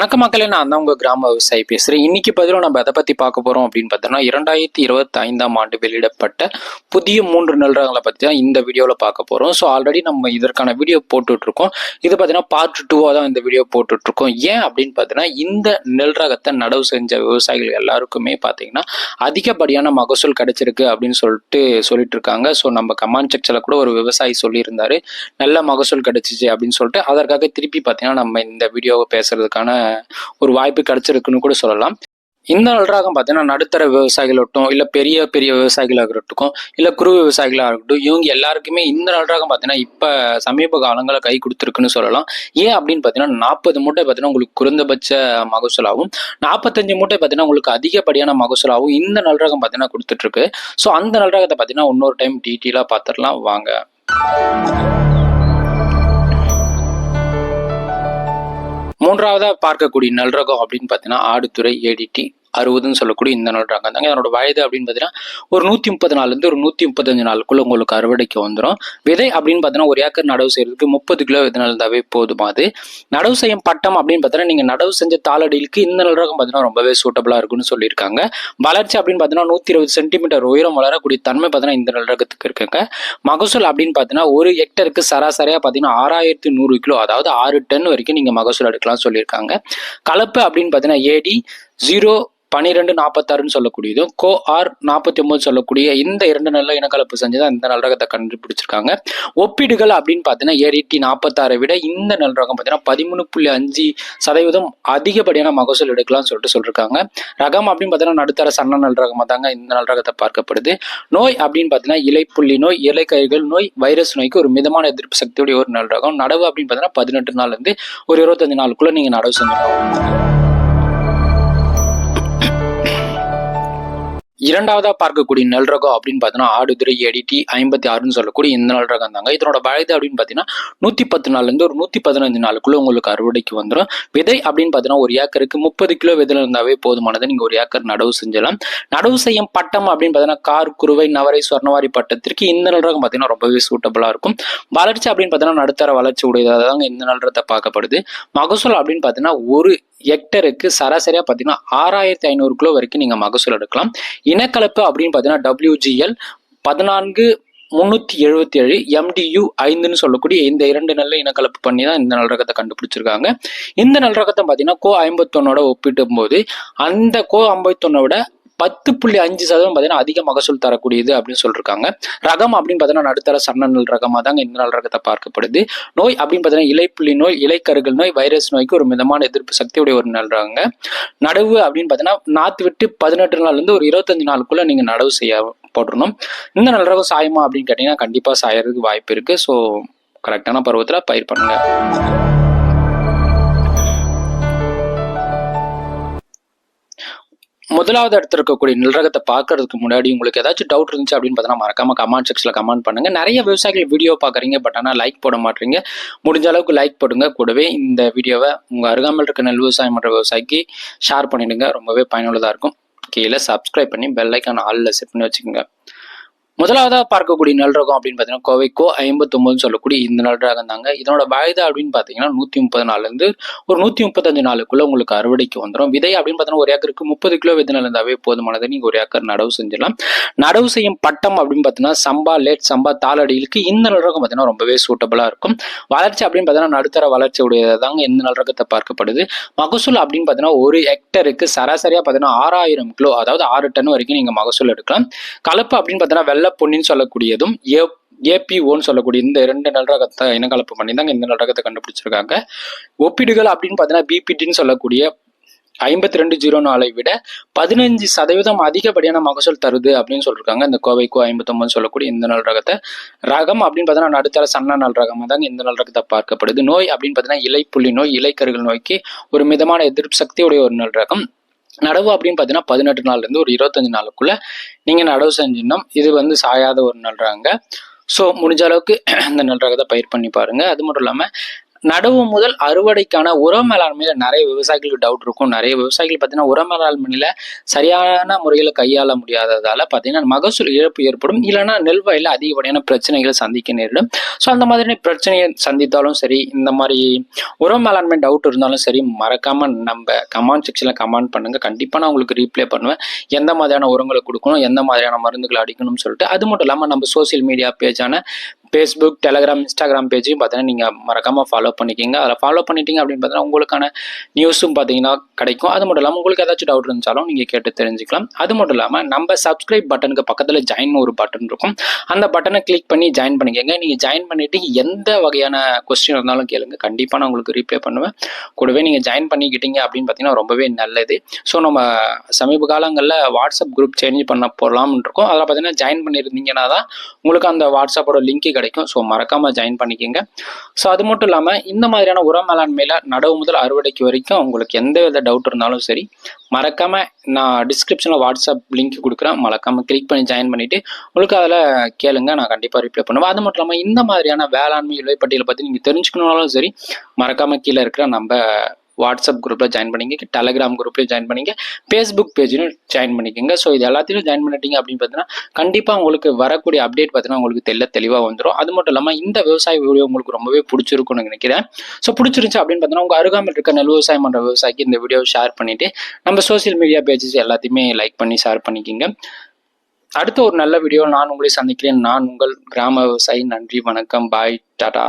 வணக்க மக்களே நான் தான் உங்கள் கிராம விவசாயி பேசுகிறேன் இன்னைக்கு பதிலும் நம்ம எதை பற்றி பார்க்க போகிறோம் அப்படின்னு பார்த்தோம்னா இரண்டாயிரத்தி இருபத்தி ஐந்தாம் ஆண்டு வெளியிடப்பட்ட புதிய மூன்று நெல் ரகங்களை தான் இந்த வீடியோவில் பார்க்க போகிறோம் ஸோ ஆல்ரெடி நம்ம இதற்கான வீடியோ போட்டுட்ருக்கோம். இது பார்த்தீங்கன்னா பார்ட் டூவாக தான் இந்த வீடியோ போட்டுட்ருக்கோம். ஏன் அப்படின்னு பார்த்தீங்கன்னா இந்த நெல் ரகத்தை நடவு செஞ்ச விவசாயிகள் எல்லாருக்குமே பார்த்தீங்கன்னா அதிகப்படியான மகசூல் கிடைச்சிருக்கு அப்படின்னு சொல்லிட்டு சொல்லிட்டு இருக்காங்க ஸோ நம்ம கமாண்ட் செக்ஷன்ல கூட ஒரு விவசாயி சொல்லியிருந்தாரு. நல்ல மகசூல் கிடைச்சிச்சு அப்படின்னு சொல்லிட்டு அதற்காக திருப்பி பார்த்தீங்கன்னா நம்ம இந்த வீடியோவை பேசுறதுக்கான ஒரு வாய்ப்பு கிடைச்சிருக்குன்னு கூட சொல்லலாம். இந்த நல்ராகம் பார்த்தீங்கன்னா நடுத்தர விவசாயிகளாகட்டும் இல்லை பெரிய பெரிய விவசாயிகளாக இருக்கட்டும் இல்லை குறு விவசாயிகளாக இருக்கட்டும் இவங்க எல்லாருக்குமே இந்த நல்ராகம் பார்த்தீங்கன்னா இப்போ சமீப காலங்களில் கை கொடுத்துருக்குன்னு சொல்லலாம். ஏன் அப்படின்னு பார்த்தீங்கன்னா நாற்பது மூட்டை பார்த்தீங்கன்னா உங்களுக்கு குறைந்தபட்ச மகசூலாகவும் நாற்பத்தஞ்சு மூட்டை பார்த்தீங்கன்னா உங்களுக்கு அதிகப்படியான மகசூலாகவும் இந்த நல்ரகம் பார்த்தீங்கன்னா கொடுத்துட்ருக்கு ஸோ அந்த நல்ரகத்தை பார்த்தீங்கன்னா இன்னொரு டைம் டீட்டெயிலாக பார்த்துடலாம் வாங்க. மூன்றாவதா பார்க்கக்கூடிய நல்ரகம் அப்படின்னு பார்த்தீங்கன்னா ஆடுதுறை ஏடிடி அறுபதுன்னு சொல்லக்கூடிய இந்த நாள் ரகம் தாங்க இதனோட வயது அப்படின்னு பார்த்தீங்கன்னா ஒரு நூற்றி முப்பது நாள்லேருந்து ஒரு நூற்றி முப்பத்தஞ்சு நாளுக்குள்ள உங்களுக்கு அறுவடைக்கு வந்துடும் விதை அப்படின்னு பார்த்தீங்கன்னா ஒரு ஏக்கர் நடவு செய்யறதுக்கு முப்பது கிலோ விதை இருந்தாவே போதுமாது நடவு செய்யும் பட்டம் அப்படின்னு பார்த்தீங்கன்னா நீங்கள் நடவு செஞ்ச தாளடிகளுக்கு இந்த நாள் ரகம் பார்த்தீங்கன்னா ரொம்பவே சூட்டபுளாக இருக்குன்னு சொல்லியிருக்காங்க. வளர்ச்சி அப்படின்னு பார்த்தீங்கன்னா நூற்றி இருபது சென்டிமீட்டர் உயரம் வளரக்கூடிய தன்மை பார்த்தீங்கன்னா இந்த நல் ரகத்துக்கு இருக்குங்க. மகசூல் அப்படின்னு பார்த்தீங்கன்னா ஒரு ஹெக்டருக்கு சராசரியாக பார்த்தீங்கன்னா ஆறாயிரத்தி நூறு கிலோ அதாவது ஆறு டன் வரைக்கும் நீங்கள் மகசூல் எடுக்கலாம்னு சொல்லியிருக்காங்க. கலப்பு அப்படின்னு பார்த்தீங்கன்னா ஏடி ஜீரோ பன்னிரெண்டு நாற்பத்தாறுன்னு சொல்லக்கூடியதும் கோ ஆர் நாற்பத்தி ஒன்பது சொல்லக்கூடிய இந்த இரண்டு நல்ல இனக்கலப்பு செஞ்சு தான் இந்த நல்ரகத்தை கண்டுபிடிச்சிருக்காங்க. ஒப்பீடுகள் அப்படின்னு பார்த்தீங்கன்னா ஏடிடி நாற்பத்தாறை விட இந்த நல்ரகம் பார்த்தீங்கன்னா பதிமூணு புள்ளி அஞ்சு சதவீதம் அதிகப்படியான மகசூல் எடுக்கலாம்னு சொல்லிட்டு சொல்லியிருக்காங்க ரகம் அப்படின்னு பார்த்தீங்கன்னா நடுத்தர சன்ன நல்ரகமாக தாங்க இந்த நல்ரகத்தை பார்க்கப்படுது. நோய் அப்படின்னு பார்த்தீங்கன்னா இலைப்புள்ளி நோய் இலைக்கறிகள் நோய் வைரஸ் நோய்க்கு ஒரு மிதமான எதிர்ப்பு சக்தியுடைய ஒரு நல்ரகம் நடவு அப்படின்னு பார்த்தீங்கன்னா பதினெட்டு நாள்லேருந்து ஒரு இருபத்தஞ்சு நாளுக்குள்ளே நீங்கள் நடவு செஞ்சுக்கணும் இரண்டாவதா பார்க்கக்கூடிய நெல் ரகம் அப்படின்னு பார்த்தீங்கன்னா ஆடுதுறை எடிடி ஐம்பத்தி ஆறுன்னு சொல்லக்கூடிய இந்த நெல் ரகம் தாங்க. இதனோட வயது அப்படின்னு பார்த்தீங்கன்னா நூற்றி பத்து நாள்லேருந்து ஒரு நூற்றி பதினஞ்சு நாளுக்குள்ள உங்களுக்கு அறுவடைக்கு வந்துடும் விதை அப்படின்னு பார்த்தீங்கன்னா ஒரு ஏக்கருக்கு முப்பது கிலோ விதையில் இருந்தாவே போதுமானது நீங்கள் ஒரு ஏக்கர் நடவு செஞ்சலாம். நடவு செய்யும் பட்டம் அப்படின்னு பார்த்தீங்கன்னா கார் குருவை நவரை சொர்ணவாரி பட்டத்திற்கு இந்த நெல் ரகம் பார்த்தீங்கன்னா ரொம்பவே சூட்டபிளாக இருக்கும். வளர்ச்சி அப்படின்னு பார்த்தீங்கன்னா நடுத்தர வளர்ச்சி உடையதாக தாங்க இந்த நெல் ரகத்தை பார்க்கப்படுது. மகசூல் அப்படின்னு பார்த்தீங்கன்னா ஒரு ஹெக்டருக்கு சராசரியாக பார்த்தீங்கன்னா ஆறாயிரத்தி ஐநூறு கிலோ வரைக்கும் நீங்கள் மகசூல் எடுக்கலாம். இனக்கலப்பு அப்படின்னு பார்த்தீங்கன்னா டபிள்யூஜிஎல் பதினான்கு முந்நூற்றி எழுபத்தி ஏழு எம்டியூ ஐந்துன்னு சொல்லக்கூடிய இந்த இரண்டு நல்ல இனக்கலப்பு பண்ணி தான் இந்த நல்ரகத்தை கண்டுபிடிச்சிருக்காங்க. இந்த நல்ரகத்தை பார்த்தீங்கன்னா கோ ஐம்பத்தொன்னோட ஒப்பிட்டும் போது அந்த கோ ஐம்பத்தொன்னோட பத்து புள்ளி அஞ்சு சதவீதம் பார்த்தீங்கன்னா அதிக மகசூல் தரக்கூடியது அப்படின்னு சொல்லியிருக்காங்க ரகம் அப்படின்னு பார்த்தீங்கன்னா நடுத்தர சன்னல் ரகமாக தாங்க இந்த நாள் ரகத்தை பார்க்கப்படுது. நோய் அப்படின்னு பார்த்தீங்கன்னா இலைப்புள்ளி நோய் இலைக்கருகள் நோய் வைரஸ் நோய்க்கு ஒரு மிதமான எதிர்ப்பு சக்தியுடைய ஒரு நல் ரகங்க நடவு அப்படின்னு பார்த்தீங்கன்னா நாற்று விட்டு பதினெட்டு நாள்லேருந்து ஒரு இருபத்தஞ்சு நாளுக்குள்ள நீங்கள் நடவு செய்ய போட்டுருணும் இந்த நல் ரகம் சாயமா அப்படின்னு கேட்டிங்கன்னா கண்டிப்பாக சாயறதுக்கு வாய்ப்பு இருக்குது ஸோ கரெக்டான பருவத்தில் பயிர் பண்ணுங்க. முதலாவது இடத்துல இருக்கக்கூடிய நிலரகத்தை பார்க்கறதுக்கு முன்னாடி உங்களுக்கு ஏதாச்சும் டவுட் இருந்துச்சு அப்படின்னு பார்த்தீங்கன்னா மறக்காம கமெண்ட் செக்ஷனில் கமெண்ட் பண்ணுங்க. நிறைய விவசாயிகள் வீடியோ பார்க்குறீங்க பட் ஆனால் லைக் போட மாட்டீங்க. முடிஞ்ச அளவுக்கு லைக் போடுங்க. கூடவே இந்த வீடியோவை உங்கள் அருகாமல் இருக்க நெல் விவசாயம் பண்ணுற விவசாயிக்கு ஷேர் பண்ணிடுங்க. ரொம்பவே பயனுள்ளதாக இருக்கும். கீழே சப்ஸ்கிரைப் பண்ணி பெல் ஐக்கான ஆளில் செட் பண்ணி வச்சுக்கோங்க. முதலாவதாக பார்க்கக்கூடிய நல்ரகம் அப்படின்னு பார்த்தீங்கன்னா கோவைக்கோ ஐம்பத்தொம்பதுன்னு சொல்லக்கூடிய இந்த நல்ரகம் தாங்க. இதனோட வயது அப்படின்னு பார்த்தீங்கன்னா நூற்றி முப்பது நாள்லேருந்து ஒரு நூற்றி முப்பத்தஞ்சு நாளுக்குள்ளே உங்களுக்கு அறுவடைக்கு வந்துடும் விதை அப்படின்னு பார்த்தீங்கன்னா ஒரு ஏக்கருக்கு முப்பது கிலோ விதை இருந்தாவே போதுமானது. நீங்கள் ஒரு ஏக்கர் நடவு செஞ்சிடலாம். நடவு செய்யும் பட்டம் அப்படின்னு பார்த்தீங்கன்னா சம்பா லேட் சம்பா தாளடிகளுக்கு இந்த நல்ரகம் பார்த்தீங்கன்னா ரொம்பவே சூட்டபிளாக இருக்கும். வளர்ச்சி அப்படின்னு பார்த்தீங்கன்னா நடுத்தர வளர்ச்சி உடையதாங்க இந்த நெல் ரகத்தை பார்க்கப்படுது. மகசூல் அப்படின்னு பார்த்தீங்கன்னா ஒரு ஹெக்டருக்கு சராசரியாக பார்த்தீங்கன்னா ஆறாயிரம் கிலோ அதாவது ஆறு டன் வரைக்கும் நீங்கள் மகசூல் எடுக்கலாம். கலப்பு அப்படின்னு பார்த்தீங்கன்னா வெள்ளை பொன்னின்னு சொல்லக்கூடியதும் ஏ ஏபிஓன்னு சொல்லக்கூடிய இந்த ரெண்டு நல்ரகத்தை இனக்கலப்பு பண்ணி தாங்க இந்த நல்ரகத்தை கண்டுபிடிச்சிருக்காங்க. ஒப்பீடுகள் அப்படின்னு பார்த்தீங்கன்னா பிபிடின்னு சொல்லக்கூடிய ஐம்பத்தி ரெண்டு ஜீரோ நாலை விட பதினஞ்சு சதவீதம் அதிகப்படியான மகசூல் தருது அப்படின்னு சொல்லியிருக்காங்க இந்த கோவைக்கோ ஐம்பத்தொம்பது சொல்லக்கூடிய இந்த நல் ரகத்தை. ரகம் அப்படின்னு பார்த்தீங்கன்னா நடுத்தர சன்ன நல் ரகமாக தாங்க இந்த நல் ரகத்தை பார்க்கப்படுது. நோய் அப்படின்னு பார்த்தீங்கன்னா இலைப்புள்ளி நோய் இலைக்கருகள் நோய்க்கு ஒரு மிதமான எதிர்ப்பு சக்தியுடைய ஒரு நல் ரகம். நடவு அப்படின்னு பார்த்தீங்கன்னா பதினெட்டு நாள்லேருந்து ஒரு இருபத்தஞ்சு நாளுக்குள்ள நீங்கள் நடவு செஞ்சிடணும். இது வந்து சாயாத ஒரு நல்றாங்க ஸோ முடிஞ்ச அளவுக்கு இந்த நல் பயிர் பண்ணி பாருங்க. அது மட்டும் இல்லாமல் நடவு முதல் அறுவடைக்கான உர மேலாண்மையில நிறைய விவசாயிகளுக்கு டவுட் இருக்கும். நிறைய விவசாயிகள் பார்த்தீங்கன்னா உர மேலாண்மையில சரியான முறையில் கையாள முடியாததால பார்த்தீங்கன்னா மகசூல் இழப்பு ஏற்படும். இல்லைன்னா நெல் வயலில் அதிகப்படியான பிரச்சனைகளை சந்திக்க நேரிடும். ஸோ அந்த மாதிரி பிரச்சனையை சந்தித்தாலும் சரி இந்த மாதிரி உர மேலாண்மை டவுட் இருந்தாலும் சரி மறக்காம நம்ம கமெண்ட் செக்ஷனில் கமெண்ட் பண்ணுங்க. கண்டிப்பாக நான் உங்களுக்கு ரீப்ளே பண்ணுவேன். எந்த மாதிரியான உரங்களை கொடுக்கணும் எந்த மாதிரியான மருந்துகளை அடிக்கணும்னு சொல்லிட்டு. அது மட்டும் இல்லாமல் நம்ம சோஷியல் மீடியா பேஜான ஃபேஸ்புக் டெலகிராம் இன்ஸ்டாகிராம் பேஜையும் பார்த்தீங்கன்னா நீங்கள் மறக்காமல் ஃபாலோ பண்ணிக்கிங்க. அதில் ஃபாலோ பண்ணிட்டீங்க அப்படின்னு பார்த்தீங்கன்னா உங்களுக்கான நியூஸும் பார்த்தீங்கன்னா கிடைக்கும். அது மட்டும் இல்லாமல் உங்களுக்கு ஏதாச்சும் டவுட் இருந்துச்சாலும் நீங்கள் கேட்டு தெரிஞ்சுக்கலாம். அது மட்டும் இல்லாமல் நம்ம சப்ஸ்கிரைப் பட்டனுக்கு பக்கத்தில் ஜாயின் ஒரு பட்டன் இருக்கும். அந்த பட்டனை கிளிக் பண்ணி ஜாயின் பண்ணிக்கோங்க. நீங்கள் ஜாயின் பண்ணிவிட்டு எந்த வகையான கொஸ்டின் இருந்தாலும் கேளுங்க. கண்டிப்பாக நான் உங்களுக்கு ரீப்ளை பண்ணுவேன். கூடவே நீங்கள் ஜாயின் பண்ணிக்கிட்டீங்க அப்படின்னு பார்த்தீங்கன்னா ரொம்பவே நல்லது. ஸோ நம்ம சமீப காலங்களில் வாட்ஸ்அப் குரூப் சேஞ்ச் பண்ண போகலாம்னு இருக்கோம். அதில் பார்த்தீங்கன்னா ஜாயின் பண்ணியிருந்தீங்கன்னா தான் உங்களுக்கு அந்த வாட்ஸ்அப்போட லிங்க்கு கிடைக்கும். ஸோ மறக்காமல் ஜாயின் பண்ணிக்கோங்க. ஸோ அது மட்டும் இல்லாமல் இந்த மாதிரியான உரம் மேலாண்மையில் நடவு முதல் அறுவடைக்கு வரைக்கும் உங்களுக்கு எந்த வித டவுட் இருந்தாலும் சரி மறக்காமல் நான் டிஸ்கிரிப்ஷனில் வாட்ஸ்அப் லிங்க் கொடுக்குறேன். மறக்காமல் கிளிக் பண்ணி ஜாயின் பண்ணிவிட்டு உங்களுக்கு அதில் கேளுங்க. நான் கண்டிப்பாக ரிப்ளை பண்ணுவேன். அது மட்டும் இல்லாமல் இந்த மாதிரியான வேளாண்மை விலைப்பட்டியலை பற்றி நீங்கள் தெரிஞ்சுக்கணுனாலும் சரி மறக்காமல் கீழே இருக்கிற நம்ம வாட்ஸ்அப் குரூப்பில் ஜாயின் பண்ணிங்க டெலகிராம் குரூப்லையும் ஜாயின் பண்ணிங்க ஃபேஸ்புக் பேஜ்லையும் ஜாயின் பண்ணிக்கோங்க. ஸோ இது எல்லாத்தையும் ஜாயின் பண்ணிட்டீங்க அப்படின்னு பார்த்தீங்கன்னா கண்டிப்பாக உங்களுக்கு வரக்கூடிய அப்டேட் பார்த்தீங்கன்னா உங்களுக்கு தெல்ல தெளிவாக வந்துடும் அது மட்டும் இல்லாமல் இந்த விவசாய வீடியோ உங்களுக்கு ரொம்பவே பிடிச்சிருக்கும்னு நினைக்கிறேன். ஸோ பிடிச்சிருந்துச்சு அப்படின்னு பார்த்தீங்கன்னா உங்கள் அருகாமையில் இருக்க நெல் விவசாயம் பண்ணுற விவசாயிக்கு இந்த வீடியோ ஷேர் பண்ணிவிட்டு நம்ம சோஷியல் மீடியா பேஜஸ் எல்லாத்தையுமே லைக் பண்ணி ஷேர் பண்ணிக்கிங்க. அடுத்த ஒரு நல்ல வீடியோ நான் உங்களை சந்திக்கிறேன். நான் உங்கள் கிராம விவசாயி. நன்றி வணக்கம். பாய் டாடா